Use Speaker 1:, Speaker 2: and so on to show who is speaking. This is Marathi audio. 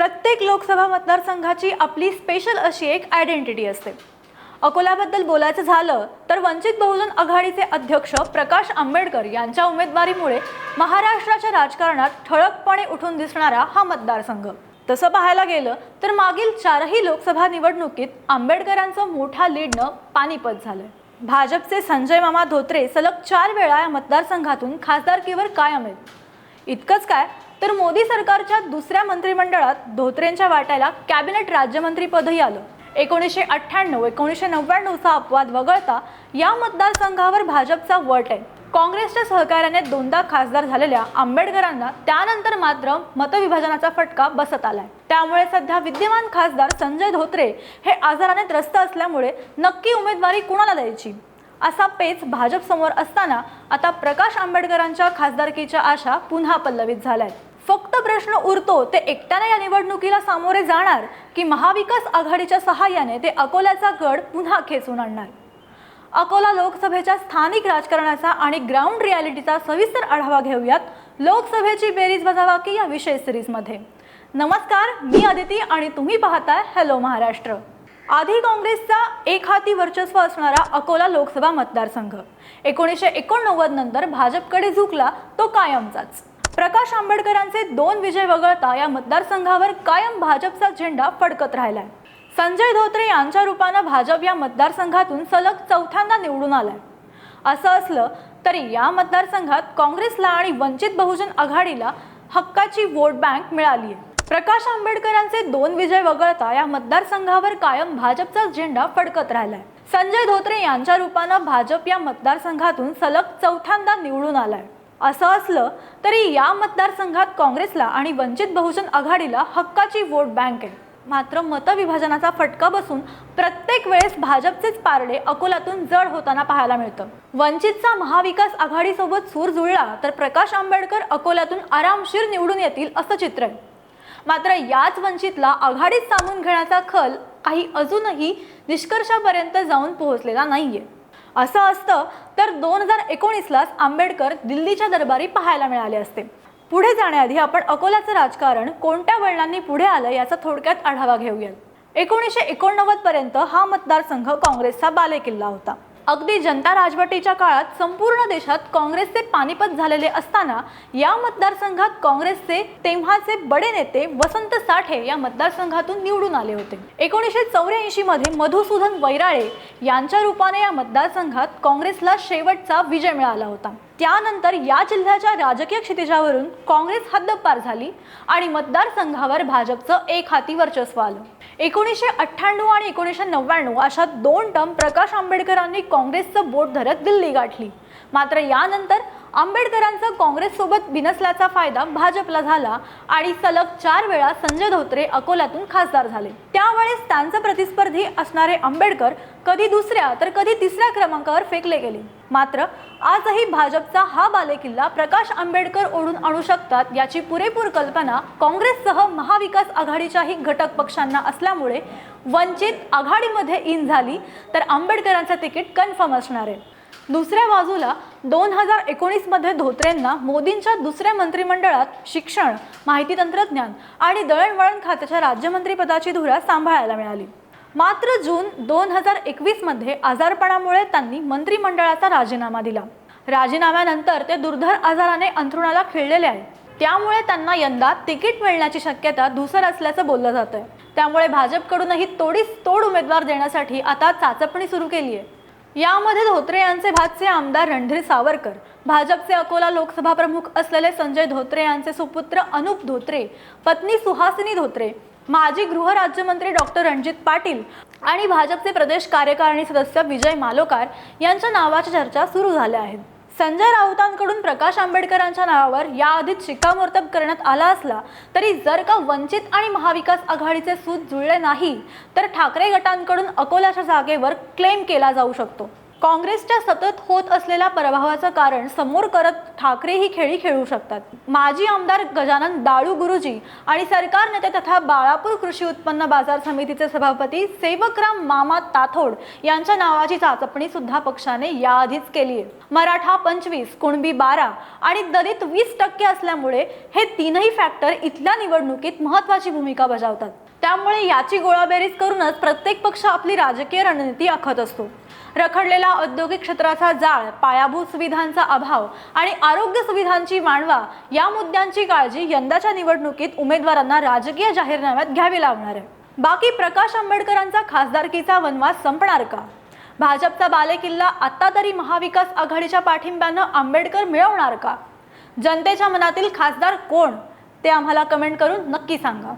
Speaker 1: प्रत्येक लोकसभा मतदारसंघाची आपली स्पेशल अशी एक आयडेंटिटी असते. अकोल्याबद्दल बोलायचं झालं तर वंचित बहुजन आघाडीचे अध्यक्ष प्रकाश आंबेडकर यांच्या उमेदवारीमुळे महाराष्ट्राच्या राजकारणात ठळकपणे उठून दिसणारा हा मतदारसंघ. तसं पाहायला गेलं तर मागील चारही लोकसभा निवडणुकीत आंबेडकरांचं मोठा लीडनं पानिपत झालंय. भाजपचे संजय मामा धोत्रे सलग चार वेळा या मतदारसंघातून खासदारकीवर कायम आहेत. इतकंच काय? तर मोदी सरकारच्या दुसऱ्या मंत्रिमंडळात धोत्रेंच्या वाट्याला कॅबिनेट राज्यमंत्रीपदही आलं. एकोणीसशे अठ्ठ्याण्णव एकोणीसशे नव्याण्णवचा अपवाद वगळता या मतदारसंघावर भाजपचा वट आहे. काँग्रेसच्या सहकार्याने दोनदा खासदार झालेल्या आंबेडकरांना त्यानंतर मात्र मतविभाजनाचा फटका बसत आलाय. त्यामुळे सध्या विद्यमान खासदार संजय धोत्रे हे आजाराने त्रस्त असल्यामुळे नक्की उमेदवारी कुणाला द्यायची? असा पेच भाजप समोर असताना आता प्रकाश आंबेडकरांच्या खासदारकीच्या आशा पुन्हा पल्लवित झाल्यात. फक्त प्रश्न उरतो ते एकट्याने या निवडणुकीला सामोरे जाणार की महाविकास आघाडीच्या सहाय्याने ते अकोल्याचा गड पुन्हा खेचून आणणार? अकोला लोकसभेच्या स्थानिक राजकारणाचा आणि ग्राउंड रियालिटीचा सविस्तर आढावा घेऊयात लोकसभेची बेरीज वजाबाकी या विशेष सिरीजमध्ये नमस्कार मी अदिती आणि तुम्ही पाहताय हॅलो महाराष्ट्र. आधी काँग्रेसचा एक हाती वर्चस्व असणारा अकोला लोकसभा मतदारसंघ. एकोणीसशे एकोणनव्वद नंतर भाजपकडे झुकला तो कायमचाच. प्रकाश आंबेडकरांचे दोन विजय वगळता या मतदारसंघावर कायम भाजपचा झेंडा फडकत राहिलाय. संजय धोत्रे यांच्या रूपानं भाजप या मतदारसंघातून सलग चौथ्यांदा निवडून आलाय. असं असलं तरी या मतदारसंघात काँग्रेसला आणि वंचित बहुजन आघाडीला हक्काची वोट बँक मिळाली आहे प्रकाश आंबेडकरांचे दोन विजय वगळता या मतदारसंघावर कायम भाजपचा झेंडा फडकत राहिलाय. संजय धोत्रे यांच्या रूपानं भाजप या मतदारसंघातून सलग चौथ्यांदा निवडून आलाय. असं असलं तरी या मतदारसंघात काँग्रेसला आणि वंचित बहुजन आघाडीला हक्काची वोट बँक आहे. मात्र मतविभाजनाचा फटका बसून प्रत्येक वेळेस भाजपचेच पारडे अकोल्यातून जड होताना पाहायला मिळतं. वंचितचा महाविकास आघाडीसोबत सूर जुळला तर प्रकाश आंबेडकर अकोल्यातून आरामशीर निवडून येतील असं चित्र आहे. मात्र याच वंचितला आघाडीत सामून घेण्याचा खल काही अजूनही निष्कर्षापर्यंत जाऊन पोहोचलेला नाहीये. असं असतं तर दोन हजार एकोणीसलाच आंबेडकर दिल्लीच्या दरबारी पाहायला मिळाले असते. पुढे जाण्याआधी आपण अकोल्याचं राजकारण कोणत्या वळणांनी पुढे आलं याचा थोडक्यात आढावा घेऊयात. एकोणीसशे एकोणनव्वद पर्यंत हा मतदारसंघ काँग्रेसचा बालेकिल्ला होता. अगदी जनता राजवटीच्या काळात संपूर्ण देशात काँग्रेसचे पानिपत झालेले असताना या मतदारसंघात काँग्रेसचे तेव्हाचे बडे नेते वसंत साठे या मतदारसंघातून निवडून आले होते. एकोणीसशे चौऱ्याऐंशी मध्ये मधुसूदन वैराळे यांच्या रूपाने या मतदारसंघात काँग्रेसला शेवटचा विजय मिळाला होता. त्यानंतर या जिल्ह्याच्या राजकीय क्षितिजावरून काँग्रेस हद्दपार झाली आणि मतदारसंघावर भाजपचं एक हाती वर्चस्व आलं. एकोणीसशे अठ्ठ्याण्णव आणि एकोणीसशे नव्याण्णव अशा दोन टर्म प्रकाश आंबेडकरांनी काँग्रेसचं बोट धरत दिल्ली गाठली. मात्र यानंतर आंबेडकरांचा काँग्रेससोबत बिनसल्याचा फायदा भाजपला झाला आणि सलग चार वेळा संजय धोत्रे अकोल्यातून खासदार झाले. त्यावेळेस त्यांचे प्रतिस्पर्धी असणारे आंबेडकर कधी दुसऱ्या तर कधी तिसऱ्या क्रमांकावर फेकले गेले. मात्र आजही भाजपचा हा बालेकिल्ला प्रकाश आंबेडकर ओढून आणू शकतात याची पुरेपूर कल्पना काँग्रेससह महाविकास आघाडीच्याही घटक पक्षांना असल्यामुळे वंचित आघाडीमध्ये इन झाली तर आंबेडकरांचं तिकीट कन्फर्म असणार आहे. दुसऱ्या बाजूला दोन हजार एकोणीसमध्ये धोत्रेंना मोदींच्या दुसऱ्या मंत्रिमंडळात शिक्षण माहिती तंत्रज्ञान आणि दळणवळण खात्याच्या राज्यमंत्रीपदाची धुरा सांभाळायला मिळाली. मात्र जून दोन हजार एकवीसमध्ये आजारपणामुळे त्यांनी मंत्रिमंडळाचा राजीनामा दिला. राजीनाम्यानंतर ते दुर्धर आजाराने अंथरुणाला खिळलेले आहेत. त्यामुळे त्यांना यंदा तिकीट मिळण्याची शक्यता धुसर असल्याचं बोललं जातं त्यामुळे भाजपकडूनही तोडीस तोड उमेदवार देण्यासाठी आता चाचपणी सुरू केली आहे यामध्ये धोत्रे यांचे भातचे आमदार रणधीर सावरकर भाजपचे अकोला लोकसभा प्रमुख असलेले संजय धोत्रे यांचे सुपुत्र अनुप धोत्रे पत्नी सुहासिनी धोत्रे माजी गृहराज्यमंत्री डॉक्टर रणजित पाटील आणि भाजपचे प्रदेश कार्यकारिणी सदस्य विजय मालोकार यांच्या नावाच्या चर्चा सुरू झाल्या आहेत. संजय राऊतांकडून प्रकाश आंबेडकरांच्या नावावर याआधीच शिक्कामोर्तब करण्यात आला असला तरी जर का वंचित आणि महाविकास आघाडीचे सूत जुळले नाही तर ठाकरे गटांकडून अकोल्याच्या जागेवर क्लेम केला जाऊ शकतो. काँग्रेसच्या सतत होत असलेल्या पराभवाचं कारण समोर करत ठाकरे ही खेळी खेळू शकतात. माजी आमदार गजानन दाळू गुरुजी आणि सरकार नेते तथा बाळापूर कृषी उत्पन्न बाजार समितीचे सभापती सेवकराम मामा ताथोड यांच्या नावाची चाचपणी सुद्धा पक्षाने याआधीच केली आहे. मराठा पंचवीस कुणबी बारा आणि दलित वीस टक्के असल्यामुळे हे तीनही फॅक्टर इथल्या निवडणुकीत महत्वाची भूमिका बजावतात. त्यामुळे याची गोळाबेरीज करूनच प्रत्येक पक्ष आपली राजकीय रणनीती आखत असतो. रखडलेला औद्योगिक क्षेत्राचा जाळ पायाभूत सुविधांचा अभाव आणि आरोग्य सुविधांची मांडवा या मुद्द्यांची काळजी यंदाच्या निवडणुकीत उमेदवारांना राजकीय जाहीरनाम्यात घ्यावी लागणार आहे. बाकी प्रकाश आंबेडकरांचा खासदारकीचा वनवास संपणार का? भाजपचा बालेकिल्ला आता तरी महाविकास आघाडीच्या पाठिंब्यानं आंबेडकर मिळवणार का? जनतेच्या मनातील खासदार कोण? ते आम्हाला कमेंट करून नक्की सांगा.